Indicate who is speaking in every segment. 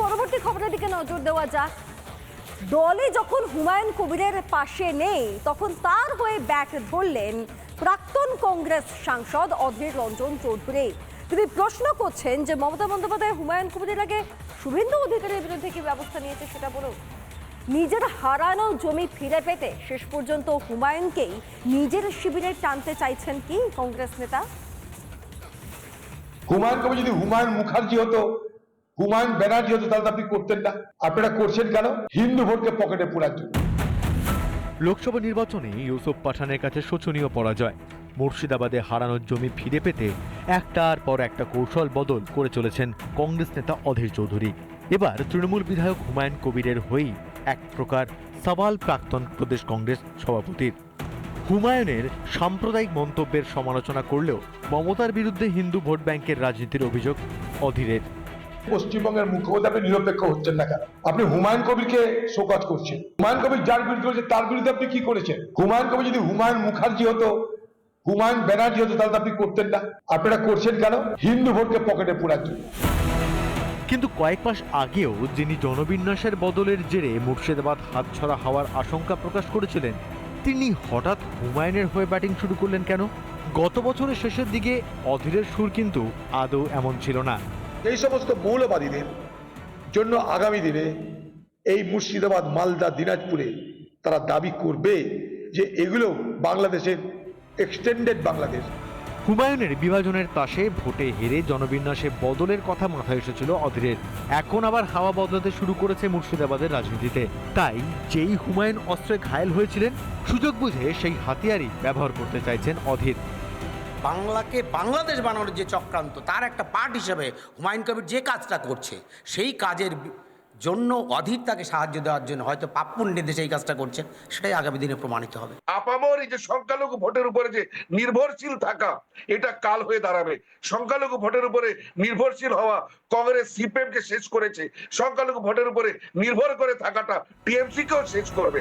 Speaker 1: পরবর্তী খবরের দিকে নজর দেওয়া যাক। দলে যখন হুমায়ুন কবিরের পাশে নেই, তখন তার হয়ে ব্যাট ধরলেন প্রাক্তন কংগ্রেস সাংসদ অধীর রঞ্জন চৌধুরী। তিনি প্রশ্ন করছেন যে মমতা বন্দ্যোপাধ্যায়, হুমায়ুন কবিরের আগে শুভেন্দু অধিকারীর বিরুদ্ধে কি ব্যবস্থা নিয়েছে সেটা বলুন। নিজের হারানো জমি ফিরে পেতে শেষ পর্যন্ত হুমায়ুনকেই নিজের শিবিরে টানতে চাইছেন কি কংগ্রেস নেতা?
Speaker 2: হুমায়ুন কবি যদি হুমায়ুন মুখার্জি হতো হুমায়ুন ব্যানার্জি হতো তাহলে আপনি করতেন না। আপনারা করছেন কেন? হিন্দু ভোটকে পকেটে পোড়ার জন্য।
Speaker 3: লোকসভা নির্বাচনে ইউসুফ পাঠানের কাছে শোচনীয় পরাজয়। মুর্শিদাবাদে হারানোর জমি ফিরে পেতে একটার পর একটা কৌশল বদল করে চলেছেন কংগ্রেস নেতা অধীর চৌধুরী। এবার তৃণমূল বিধায়ক হুমায়ুন কবিরের হয়েই এক প্রকার সওয়াল প্রাক্তন প্রদেশ কংগ্রেস সভাপতির। হুমায়ুনের সাম্প্রদায়িক মন্তব্যের সমালোচনা করলেও মমতার বিরুদ্ধে হিন্দু ভোট ব্যাংকের রাজনীতির অভিযোগ অধীরের।
Speaker 2: পশ্চিমবঙ্গের মুখ্যমন্ত্রী আপনি নিরপেক্ষ হচ্ছেন না কেন? আপনি হুমায়ুন কবিরকে শোকজ করছেন। হুমায়ুন কবির যার বিরুদ্ধে করেছে তার বিরুদ্ধে আপনি কি করেছেন? হুমায়ুন কবির যদি হুমায়ুন মুখার্জি হতো, হুমায়ুন ব্যানার্জি হতো, তাহলে আপনি করতেন না। আপনারা করছেন কেন? হিন্দু ভোটকে পকেটে পোড়ার জন্য।
Speaker 3: কিন্তু কয়েক মাস আগেও যিনি জনবিন্যাসের বদলের জেরে মুর্শিদাবাদ হাতছড়া হওয়ার আশঙ্কা প্রকাশ করেছিলেন, তিনি হঠাৎ হুমায়ুনের হয়ে ব্যাটিং শুরু করলেন কেন? গত বছরের শেষের দিকে অধীরের সুর কিন্তু আদৌ এমন ছিল না।
Speaker 2: এই সমস্ত মৌলবাদীদের জন্য আগামী দিনে এই মুর্শিদাবাদ, মালদা, দিনাজপুরে তারা দাবি করবে যে এগুলো বাংলাদেশের এক্সটেন্ডেড বাংলাদেশ।
Speaker 3: হুমায়ুনের বিভাজনের পাশে ভোটে হেরে জনবিন্যাসে বদলের কথা মাথায় এসেছিল অধীরের। এখন আবার হাওয়া বদলাতে শুরু করেছে মুর্শিদাবাদের রাজনীতিতে। তাই যেই হুমায়ুন অস্ত্রে ঘায়েল হয়েছিলেন, সুযোগ বুঝে সেই হাতিয়ারই ব্যবহার করতে চাইছেন অধীর।
Speaker 4: বাংলাকে বাংলাদেশ বানানোর যে চক্রান্ত, তার একটা পার্ট হিসেবে হুমায়ুন কবির যে কাজটা করছে, সেই কাজের জন্য অধীর তাকে সাহায্য দেওয়ার জন্য হয়তো পাপ্পুণ্যে দেশে এই কাজটা করছেন সেটাই আগামী দিনে প্রমাণিত হবে।
Speaker 5: আপামর এই যে সংখ্যালঘু ভোটের উপরে যে নির্ভরশীল থাকা, এটা কাল হয়ে দাঁড়াবে। সংখ্যালঘু ভোটের উপরে নির্ভরশীল হওয়া কংগ্রেস সিপিএম কে শেষ করেছে। সংখ্যালঘু ভোটের উপরে নির্ভর করে থাকাটা টিএমসি কেও শেষ করবে।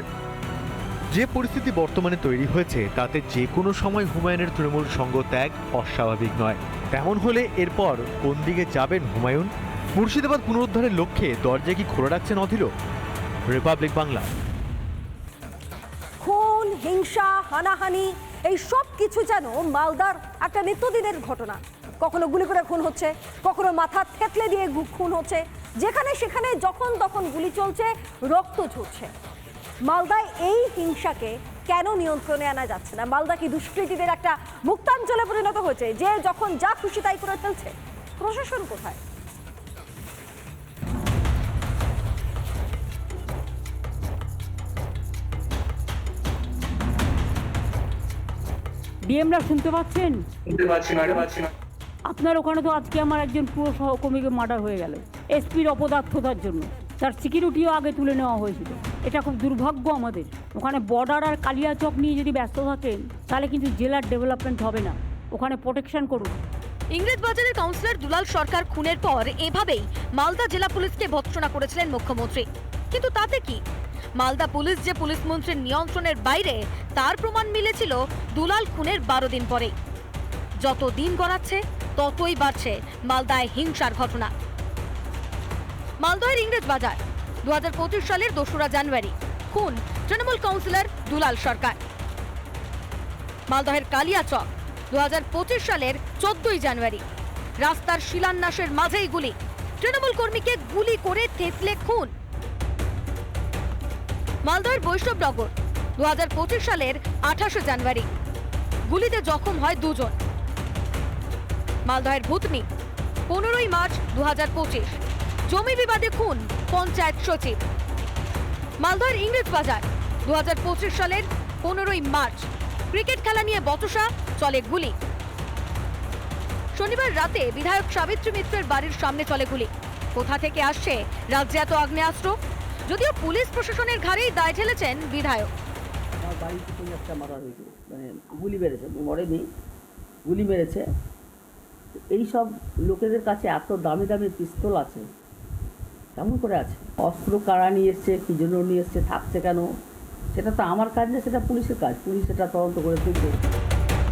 Speaker 3: যে পরিস্থিতি বর্তমানে তৈরি হয়েছে, তাতে যে কোনো সময় হুমায়ুনের তৃণমূল সঙ্গ ত্যাগ অস্বাভাবিক নয়। তেমন হলে এরপর কোন দিকে যাবেন হুমায়ুন? মুর্শিদাবাদ পুনরুদ্ধারের লক্ষ্যে দরজা কি খোলা রাখছেন অধীর? রিপাবলিক বাংলা।
Speaker 1: খুন, হিংসা, হানাহানি, এই সব কিছু যেন মালদার একটা নিত্যদিনের ঘটনা। কখনো গুলি করে খুন হচ্ছে, কখনো মাথা থেতলে দিয়ে খুন হচ্ছে। যেখানে সেখানে যখন তখন গুলি চলছে, রক্ত ঝরছে। মালদায় এই হিংসাকে কেন নিয়ন্ত্রণে আনা যাচ্ছে না? মালদা কি দুষ্কৃতীদের একটা মুক্তাঞ্চলে পরিণত হয়েছে? যে যখন যা খুশি তাই করে ফেলছে। প্রশাসন কোথায়?
Speaker 6: ডিএমরা শুনতে পাচ্ছেন? আপনার ওখানে তো আজকে আমার একজন পুরো সহকর্মীকে মার্ডার হয়ে গেল। এসপির অপদার্থতার জন্য। তার সিকিউরিটিও আগে তুলে নেওয়া হয়েছিল। এটা খুব দুর্ভাগ্য আমাদের। ওখানে বর্ডার আর কালিয়াচক নিয়ে যদি ব্যস্ত থাকেন তাহলে কিন্তু জেলার ডেভেলপমেন্ট হবে না। ওখানে প্রোটেকশন করুন।
Speaker 7: ইংরেজ বাজারের কাউন্সিলর দুলাল সরকার খুনের পর এভাবেই মালদা জেলা পুলিশকে ভৎসনা করেছিলেন মুখ্যমন্ত্রী। কিন্তু তাতে কি? মালদা পুলিশ যে পুলিশ মন্ত্রীর নিয়ন্ত্রণের বাইরে, তার প্রমাণ মিলেছিল দুলাল খুনের বারো দিন পরে যত দিন গড়াচ্ছে, ততই বাড়ছে মালদায় হিংসার ঘটনা। মালদহের ইংরেজ বাজার। দু হাজার পঁচিশ সালের দোসরা জানুয়ারি। খুন তৃণমূল কাউন্সিলর দুলাল সরকার। মালদহের কালিয়াচক দু হাজার পঁচিশ সালের চোদ্দই জানুয়ারি। রাস্তার শিলান্যাসের মাঝেই গুলি। তৃণমূল কর্মীকে গুলি করে থেতলে খুন। মালদহের বৈষ্ণবনগর দু সালের আঠাশে জানুয়ারি। গুলিতে জখম হয় দুজন। মালদহের ভূতনি, পনেরোই মার্চ দু হাজার পঁচিশ। জমি বিবাদে খুন পঞ্চায়েত সচিব। মালদহের ইংরেজ বাজার দু হাজার পঁচিশ সালের পনেরোই মার্চ। ক্রিকেট খেলা নিয়ে বচসা, চলে গুলি। শনিবার রাতে বিধায়ক সাবিত্রী মিত্রের বাড়ির সামনে চলে গুলি। কোথা থেকে আসছে রাজ্যে এত আগ্নেয়াস্ত্র? যদিও পুলিশ প্রশাসনের ঘাড়েই দায় ঠেলেছেন বিধায়ক।
Speaker 8: হয়েছে মানে গুলি মেরেছে, মরেনি, গুলি মেরেছে। তো এই সব লোকেদের কাছে এত দামি দামি পিস্তল আছে কেমন করে আছে? অস্ত্র কারা নিয়ে এসছে কী জন্য নিয়ে এসছে থাকছে কেন? সেটা তো আমার কাজ না সেটা পুলিশের কাজ। পুলিশ সেটা তদন্ত করে তুলবে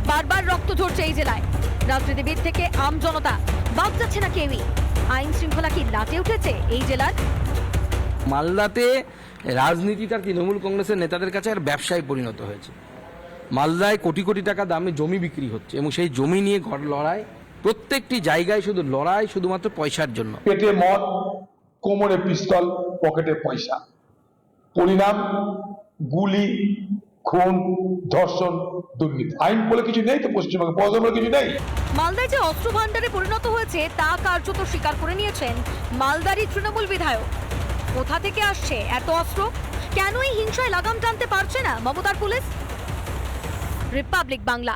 Speaker 7: বারবার রক্ত ঝরছে এই জেলায়। রাজনীতিবিদ থেকে আম জনতা বাদ যাচ্ছে না কেউই। আইন শৃঙ্খলা কি লাটে উঠেছে এই জেলার?
Speaker 9: মালদাতে রাজনীতিটা তৃণমূল কংগ্রেসের নেতাদের কাছে আর ব্যবসায় পরিণত হয়েছে। মালদায় কোটি কোটি টাকা দামে জমি বিক্রি হচ্ছে এবং সেই জমি নিয়ে ঘর লড়াই প্রত্যেকটি জায়গায় শুধু লড়াই শুধুমাত্র পয়সার জন্য।
Speaker 2: পেটে মদ কোমরে পিস্তল, পকেটে পয়সা। পরিণাম, গুলি, খুন, ধর্ষণ, দুর্নীতি। আইন বলে কিছু নেই তো পশ্চিমবঙ্গে? পদ বলে কিছু নেই?
Speaker 7: মালদায় যে অস্ত্র ভান্ডারে পরিণত হয়েছে, তা কার্যত স্বীকার করে নিয়েছেন মালদারি তৃণমূল বিধায়ক। কোথা থেকে আসছে এত অস্ত্র? কেন এই হিংসায় লাগাম টানতে পারছে না মমতার পুলিশ? রিপাবলিক বাংলা।